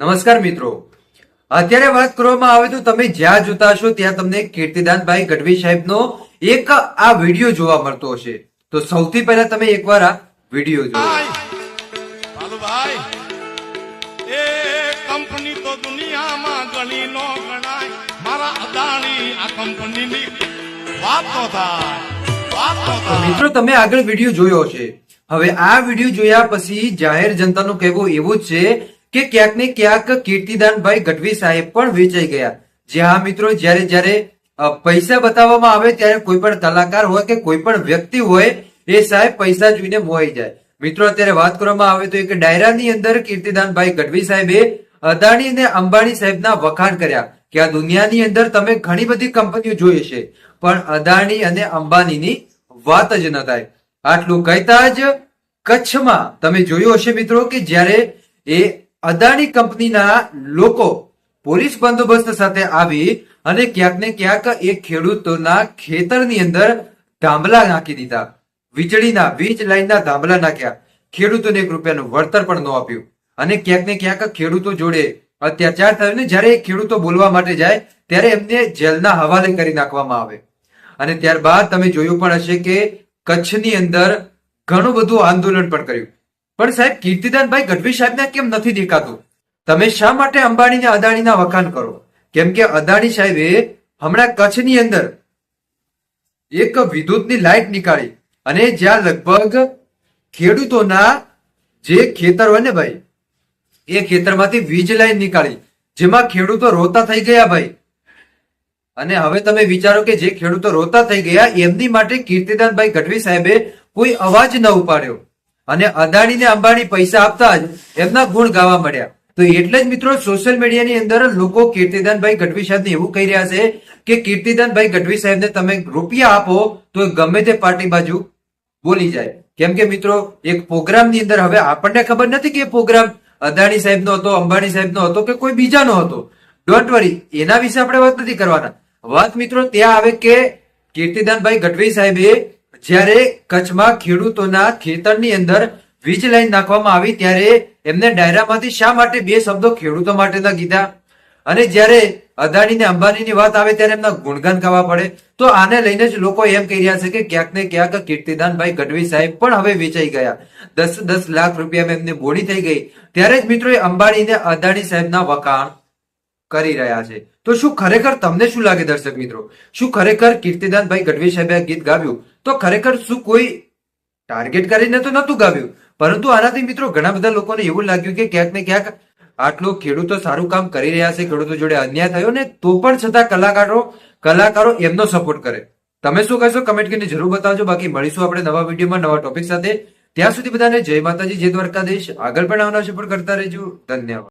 નમસ્કાર મિત્રો. અત્યારે વાત કરવામાં આવે તો તમે જ્યાં જોતા હશો ત્યાં તમને કીર્તિદાનભાઈ ગઢવી સાહેબનો એક આ વીડિયો જોવા મળતો હશે. તો સૌથી પહેલા તમે એકવાર આ વીડિયો જુઓ ભાલુભાઈ એ કંપની તો દુનિયામાં ગણી નો ગણાય. મારા અદાણી આ કંપનીની વાત તો થાય. વાત તો તો થાય. મિત્રો તમે આગળ વીડિયો જોયો છે હવે આ વીડિયો જોયા પછી જાહેર જનતાનું કહેવું એવું જ છે કે ક્યાંક ને ક્યાંક કીર્તિદાનભાઈ ગઢવી સાહેબ પણ વેચાઈ ગયા. જે હા મિત્રો, જ્યારે જ્યારે પૈસા બતાવવામાં આવે ત્યારે કોઈ પણ કલાકાર હોય કે કોઈ પણ વ્યક્તિ હોય, એ સાહેબ પૈસા જોઈને મોહાઈ જાય. મિત્રો, અત્યારે વાત કરવામાં આવે તો એક ડાયરાની અંદર કીર્તિદાનભાઈ ગઢવી સાહેબે અદાણી અને અંબાણી સાહેબના વખાણ કર્યા કે આ દુનિયાની અંદર તમે ઘણી બધી કંપનીઓ જોઈ છે પણ અદાણી અને અંબાણીની વાત જ ન થાય. આટલું કહેતા જ કચ્છમાં તમે જોયું હશે મિત્રો કે જ્યારે એ અદાણી કંપનીના લોકો પોલીસ બંદોબસ્ત સાથે આવી અને ક્યાંક ને ક્યાંક એ ખેડૂતોના ખેતરની અંદર ધાંભલા નાખી દીધા. વીજળીના વીજ લાઈનના ધાંભલા નાખ્યા. ખેડૂતોને એક રૂપિયાનું વળતર પણ ન આપ્યું. અને ક્યાંક ને ક્યાંક ખેડૂતો જોડે અત્યાચાર થયો ને જ્યારે ખેડૂતો બોલવા માટે જાય ત્યારે એમને જેલના હવાલે કરી નાખવામાં આવે. અને ત્યારબાદ તમે જોયું પણ હશે કે કચ્છની અંદર ઘણું બધું આંદોલન પણ કર્યું. પણ સાહેબ, કીર્તિદાનભાઈ ગઢવી સાહેબને કેમ નથી દેખાતું? તમે શા માટે અંબાણી ને અદાણીના વખાણ કરો? કેમ કે અદાણી સાહેબે હમણાં કચ્છની અંદર એક વિદ્યુતની લાઇટ નીકાળી અને જ્યાં લગભગ ખેડૂતોના જે ખેતર હોય ને ભાઈ, એ ખેતરમાંથી વીજ લાઈન નીકાળી, જેમાં ખેડૂતો રોતા થઈ ગયા ભાઈ. અને હવે તમે વિચારો કે જે ખેડૂતો રોતા થઈ ગયા, એમની માટે કીર્તિદાનભાઈ ગઢવી સાહેબે કોઈ અવાજ ન ઉપાડ્યો. અને અદાણી ને અંબાણી પૈસા આપતા જ એમના ગુણ ગાવા મળ્યા. તો એટલે જ મિત્રો સોશિયલ મીડિયાની અંદર લોકો કીર્તિદાનભાઈ ગઢવી સાહેબને એવું કહી રહ્યા છે કે કીર્તિદાનભાઈ ગઢવી સાહેબને તમે રૂપિયા આપો તો ગમે તે પાર્ટી બાજુ બોલી જાય. કેમ કે મિત્રો એક પ્રોગ્રામની અંદર હવે આપણને ખબર નથી કે પ્રોગ્રામ અદાણી સાહેબનો હતો, અંબાણી સાહેબનો હતો કે કોઈ બીજાનો હતો. ડોન્ટ વરી એના વિશે આપણે વાત નથી કરવાના. વાત મિત્રો ત્યાં આવે કે કીર્તિદાનભાઈ ગઢવી સાહેબે જ્યારે કચ્છમાં ખેડૂતોના ખેતરની અંદર વીજ લાઈન નાખવામાં આવી, ત્યારે એમને ડાયરામાંથી શા માટે બે શબ્દો ખેડૂતો માટેના કીધા? અને જ્યારે અદાણી ને અંબાણીની વાત આવે, ત્યારે એમના ગુણગાન ગાવા પડે. તો આને લઈને જ લોકો એમ કહી રહ્યા છે કે ક્યાંક ને ક્યાંક કીર્તિદાનભાઈ ગઢવી સાહેબ પણ હવે વેચાઈ ગયા. દસ દસ લાખ રૂપિયામાં એમની બોડી થઈ ગઈ. ત્યારે જ મિત્રો અંબાણીને અંબાણી ને અદાણી સાહેબના વખાણ કરી રહ્યા છે. તો શું ખરેખર તમને શું લાગે દર્શક મિત્રો? શું ખરેખર કીર્તિદાનભાઈ ગઢવી સાહેબે આ ગીત ગાવ્યું? તો ખરેખર શું કોઈ ટાર્ગેટ કરીને તો નતું ગાવ્યું. પરંતુ આનાથી મિત્રો ઘણા બધા લોકોને એવું લાગ્યું કે ક્યાંક ને ક્યાંક આટલું ખેડૂતો સારું કામ કરી રહ્યા છે, ખેડૂતો જોડે અન્યાય થયો ને તો પણ છતાં કલાકારો કલાકારો એમનો સપોર્ટ કરે. તમે શું કહેશો? કમેન્ટ કરીને જરૂર બતાવજો. બાકી મળીશું આપણે નવા વિડીયોમાં નવા ટોપિક સાથે. ત્યાં સુધી બધાને જય માતાજી, જય દ્વારકાધીશ. આગળ પણ આવનાર સપોર્ટ કરતા રહેજો. ધન્યવાદ.